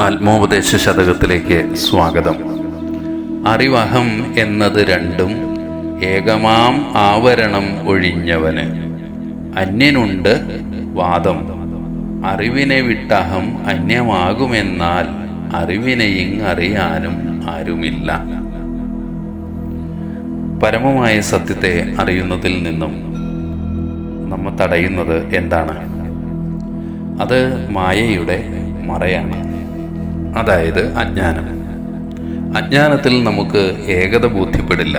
ആത്മോപദേശ ശതകത്തിലേക്ക് സ്വാഗതം. അറിവഹം എന്നത് രണ്ടും ഏകമാം ആവരണം ഒഴിഞ്ഞവന്. അന്യനുണ്ട് വാദം. അറിവിനെ വിട്ടഹം അന്യമാകുമെന്നാൽ അറിവിനെയിങ്ങറിയാനും ആരുമില്ല. പരമമായ സത്യത്തെ അറിയുന്നതിൽ നിന്നും നമ്മെ തടയുന്നത് എന്താണ്? അത് മായയുടെ മറയാണ്. അതായത് അജ്ഞാനം. അജ്ഞാനത്തിൽ നമുക്ക് ഏകത ബോധ്യപ്പെടില്ല.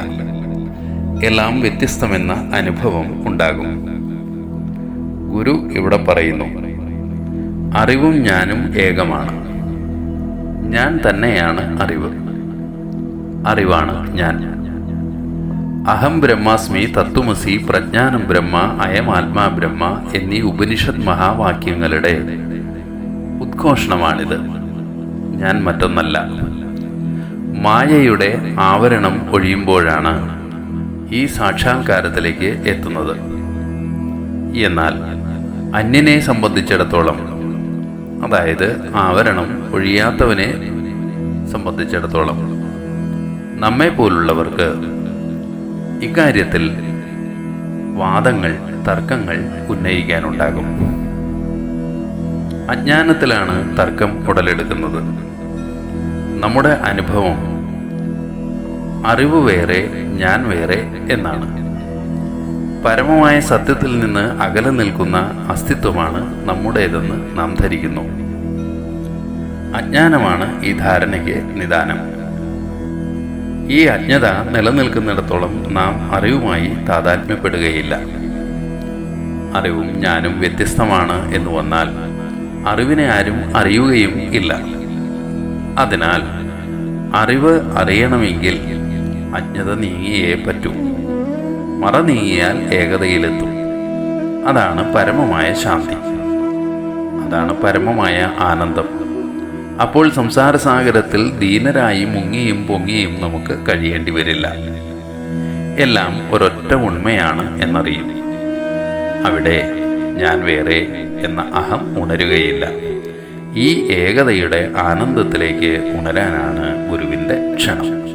എല്ലാം വ്യത്യസ്തമെന്ന അനുഭവം ഉണ്ടാകും. ഗുരു ഇവിടെ പറയുന്നു അറിവും ഞാനും ഏകമാണ്. ഞാൻ തന്നെയാണ് അറിവ്. അറിവാണ് ഞാൻ. അഹം ബ്രഹ്മാസ്മി തത്വമസി പ്രജ്ഞാനം ബ്രഹ്മ അയം ആത്മാ ബ്രഹ്മ എന്നീ ഉപനിഷത് മഹാവാക്യങ്ങളുടെ ഉദ്ഘോഷണമാണിത്. ഞാൻ മറ്റൊന്നല്ല. മായയുടെ ആവരണം ഒഴിയുമ്പോഴാണ് ഈ സാക്ഷാത്കാരത്തിലേക്ക് എത്തുന്നത്. എന്നാൽ അന്യനെ സംബന്ധിച്ചിടത്തോളം അതായത് ആവരണം ഒഴിയാത്തവനെ സംബന്ധിച്ചിടത്തോളം നമ്മെ പോലുള്ളവർക്ക് ഇക്കാര്യത്തിൽ വാദങ്ങൾ തർക്കങ്ങൾ ഉന്നയിക്കാനുണ്ടാകും. അജ്ഞാനത്തിലാണ് തർക്കം ഉടലെടുക്കുന്നത്. നമ്മുടെ അനുഭവം അറിവ് വേറെ ഞാൻ വേറെ എന്നാണ്. പരമമായ സത്യത്തിൽ നിന്ന് അകലെ നിൽക്കുന്ന അസ്തിത്വമാണ് നമ്മുടേതെന്ന് നാം ധരിക്കുന്നു. അജ്ഞാനമാണ് ഈ ധാരണയ്ക്ക് നിദാനം. ഈ അജ്ഞത നിലനിൽക്കുന്നിടത്തോളം നാം അറിവുമായി താതാത്മ്യപ്പെടുകയില്ല. അറിവും ഞാനും വ്യത്യസ്തമാണ് എന്ന് വന്നാൽ അറിവിനെ ആരും അറിയുകയും ഇല്ല. അതിനാൽ അറിവ് അറിയണമെങ്കിൽ അജ്ഞത നീങ്ങിയേ പറ്റൂ. മറ നീങ്ങിയാൽ ഏകതയിലെത്തും. അതാണ് പരമമായ ശാന്തി. അതാണ് പരമമായ ആനന്ദം. അപ്പോൾ സംസാരസാഗരത്തിൽ ദീനരായി മുങ്ങിയും പൊങ്ങിയും നമുക്ക് കഴിയേണ്ടി വരില്ല. എല്ലാം ഒരൊറ്റ ഉണ്മയാണ് എന്നറിയും. അവിടെ ഞാൻ വേറെ എന്ന അഹം ഉണരുകയില്ല. ഈ ഏകതയുടെ ആനന്ദത്തിലേക്ക് ഉണരാനാണ് ഗുരുവിന്റെ ക്ഷണം.